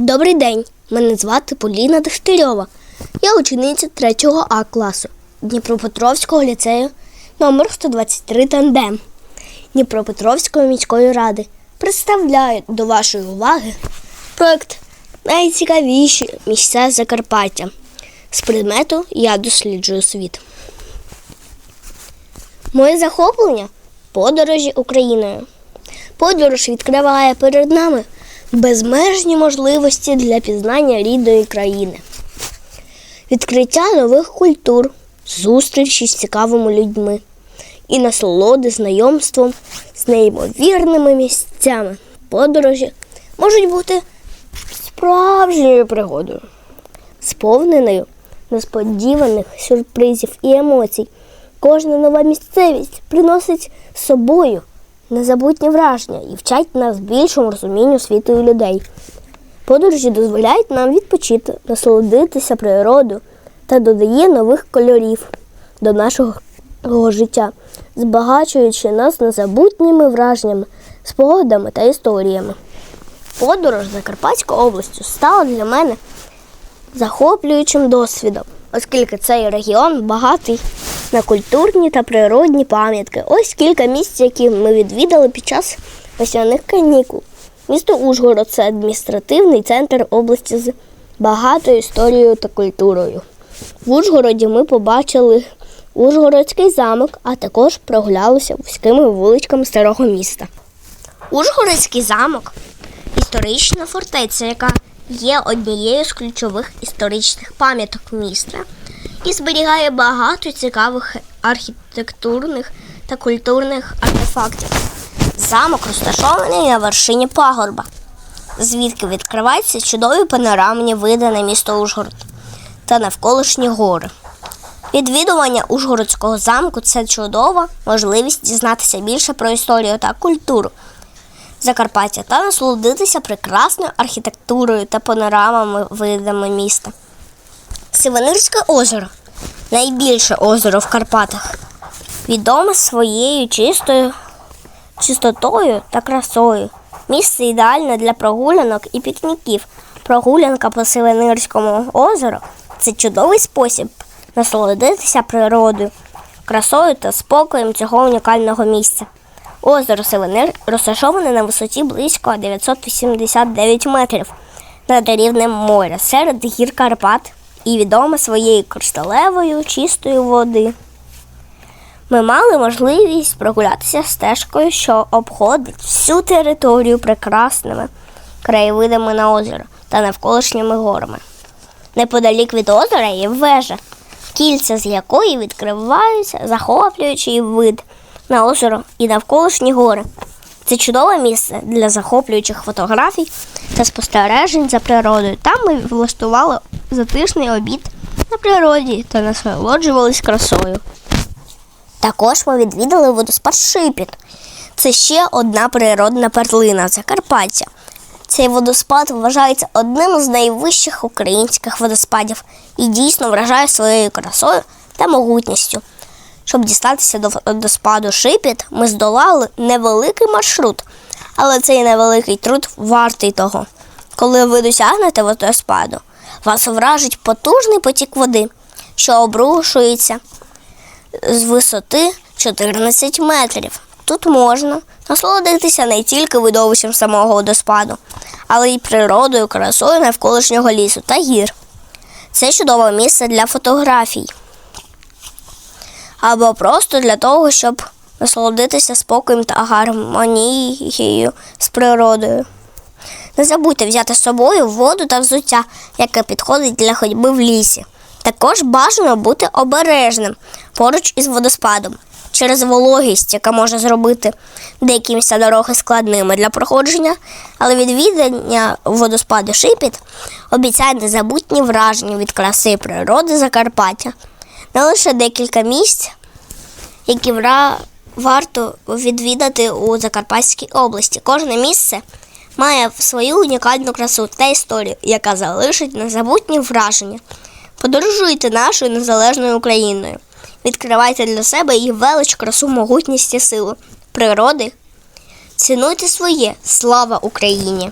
Добрий день, мене звати Поліна Дегтярьова. Я учениця 3 А класу Дніпропетровського ліцею номер 123 Тандем Дніпропетровської міської ради. Представляю до вашої уваги проект Найцікавіші місця Закарпаття з предмету Я досліджую світ. Моє захоплення подорожі Україною. Подорож відкриває перед нами безмежні можливості для пізнання рідної країни, відкриття нових культур, зустрічі з цікавими людьми і насолоди знайомством з неймовірними місцями. Подорожі можуть бути справжньою пригодою, сповненою несподіваних сюрпризів і емоцій. Кожна нова місцевість приносить з собою незабутні враження і вчать нас більшому розумінню світу і людей. Подорожі дозволяють нам відпочити, насолодитися природою та додає нових кольорів до нашого життя, збагачуючи нас незабутніми враженнями, спогадами та історіями. Подорож Закарпатською областю стала для мене захоплюючим досвідом, оскільки цей регіон багатий на культурні та природні пам'ятки. Ось кілька місць, які ми відвідали під час весняних канікул. Місто Ужгород це адміністративний центр області з багатою історією та культурою. В Ужгороді ми побачили Ужгородський замок, а також прогулялися вузькими вуличками старого міста. Ужгородський замок історична фортеця, яка є однією з ключових історичних пам'яток міста і зберігає багато цікавих архітектурних та культурних артефактів. Замок розташований на вершині пагорба, звідки відкриваються чудові панорамні види на місто Ужгород та навколишні гори. Відвідування Ужгородського замку це чудова можливість дізнатися більше про історію та культуру Закарпаття та насолодитися прекрасною архітектурою та панорамами видами міста. Сиванирське озеро найбільше озеро в Карпатах, відоме своєю чистою чистотою та красою. Місце ідеальне для прогулянок і пікніків. Прогулянка по Сиванирському озеру це чудовий спосіб насолодитися природою, красою та спокоєм цього унікального місця. Озеро Сиванир розташоване на висоті близько 989 метрів над рівнем моря серед гір Карпат і відоме своєю кришталевою чистою води. Ми мали можливість прогулятися стежкою, що обходить всю територію прекрасними краєвидами на озеро та навколишніми горами. Неподалік від озера є вежа, кільця з якої відкриваються захоплюючий вид на озеро і навколишні гори. Це чудове місце для захоплюючих фотографій та спостережень за природою. Там ми влаштували затишний обід на природі та насолоджувались красою. Також ми відвідали водоспад Шипіт. Це ще одна природна перлина Закарпаття. Цей водоспад вважається одним з найвищих українських водоспадів і дійсно вражає своєю красою та могутністю. Щоб дістатися до водоспаду Шипіт, ми здолали невеликий маршрут, але цей невеликий труд вартий того. Коли ви досягнете водоспаду, вас вражить потужний потік води, що обрушується з висоти 14 метрів. Тут можна насолодитися не тільки видовищем самого водоспаду, але й природою, красою навколишнього лісу та гір. Це чудове місце для фотографій або просто для того, щоб насолодитися спокоєм та гармонією з природою. Не забудьте взяти з собою воду та взуття, яке підходить для ходьби в лісі. Також бажано бути обережним поруч із водоспадом через вологість, яка може зробити деякі місця дороги складними для проходження, але відвідання водоспаду Шипіт обіцяє незабутні враження від краси природи Закарпаття. Не лише декілька місць, які варто відвідати у Закарпатській області. Кожне місце має свою унікальну красу та історію, яка залишить незабутні враження. Подорожуйте нашою незалежною Україною. Відкривайте для себе її велич, красу, могутність і силу природи. Цінуйте своє. Слава Україні!